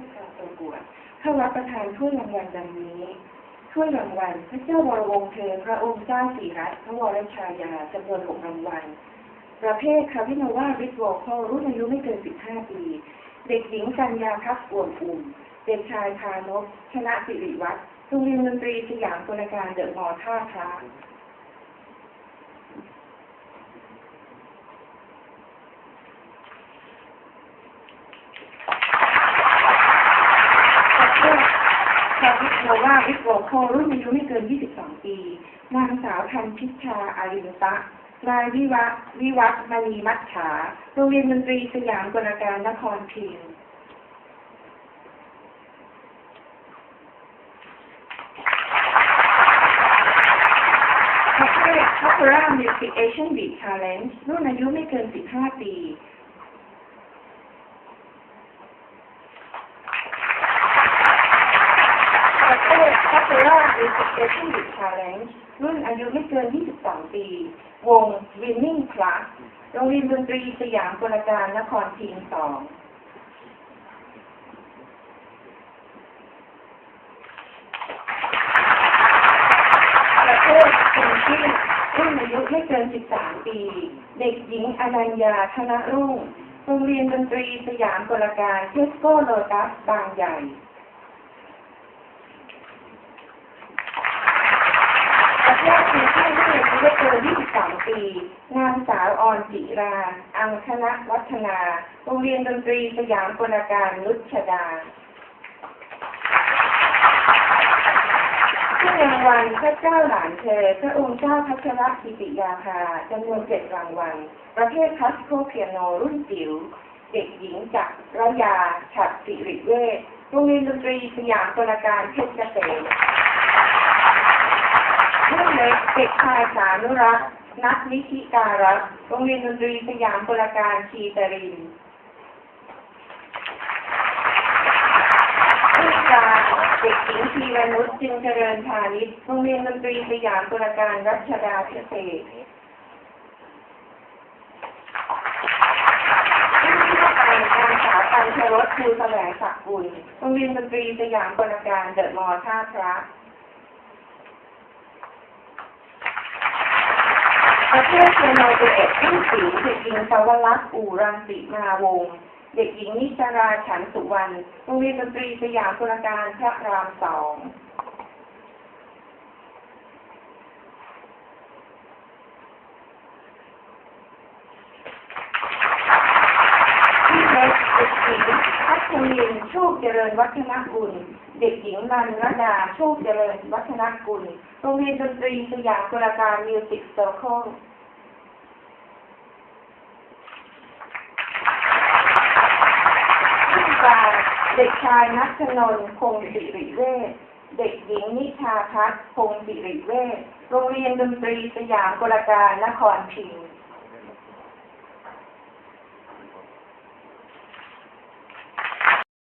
ผู้การประกวดเข้ารับประทานถ้วยรางวัลดังนี้ถ้วยรางวัลพระเจ้าวรวงศ์เธอพระองค์เจ้าสีรัตน์พระวรชายาจำนวนหกรางวัลประเภทคาพิโนวาริสโวคอลรุ่นอายุไม่เกิน 15 ปี เด็กหญิงกัญญาพักอวมอุ่มเด็กชายพานพชนะสิริวัฒน์โรงเรียนดนตรีสยามกลการเดอะมอท่าพระ ประเภทคาพิโนวาริสโวคอรุ่นอายุไม่เกิน 22 ปี นางสาวทันพิชาอารินตะนายวิวะวิวัฒน์มณีมัจฉาโรงเรียนดนตรีสยามกลการนครพิงค์ประเภท Opera Music Asian Beat Challenge รุ่นอายุไม่เกิน 15 ปี ประเภท Opera Music Asian Beat Challenge รุ่นอายุไม่เกิน 22 ปี วง Winning Plus โรงเรียนดนตรีสยามกลการนครพิงสองประเภทคุณที่รุ่นอายุไม่เกิน 13 ปี เด็กหญิงอนัญญาธนรุ่ง โรงเรียนดนตรีสยามกลการเทสโก้โลตัสบางใหญ่ ประเภทคือที่รุ่นอา ยุไม่เกิน23 ปี นางสาวออนจิรา อังคณวัฒนา โรงเรียนดนตรีสยามกลการนุชดาผู้รางวัลพระเจ้าหลานเธอ พระองค์เจ้าพัชรกิติยาภาจำนวนเจ็ดรางวัล ประเภทคลาสสิคเปียโนรุ่นจิ๋ว เด็กหญิงจักระยาฉัตรสิริเวชโรงเรียนดนตรีสยามกลการเพชรเกษม เล็กเด็กชายสานุรักษ์นักนิธิการักษ์โรงเรียนดนตรีสยามกลการชีตรินรุ่นกางเด็กหญิงธีรนุชจึงเจริญพาณิชย์โรงเรียนดนตรีสยามกลการรัชดาเกษตรรุ่นทั่วไปนางสาวปัญชรสครูแสวงศักดิ์บุญโรงเรียนดนตรีสยามกลการเดอะมอท่าพระ ประเภทเชนโนเดเอ็ดรุ่นสิวเด็กหญิงสาวรักษ์อู่รังสีมาวงศ์เด็กหญิงนิชาราฉันสุวรรณโรงเรียนดนตรีสยามกุลการพระรามสองที่เล็กเด็กหญิง พัชรินโชคเจริญวัฒนกุล เด็กหญิงนันรดาโชคเจริญวัฒนกุล โรงเรียนดนตรีสยามกุลการมิวสิกเซอร์เคิลขึ้นกางเด็กชายนัทนนท์คงสิริเวชเด็กหญิงนิชาพัฒน์คงสิริเวชโรงเรียนดนตรีสยามกุลการนครพิงค์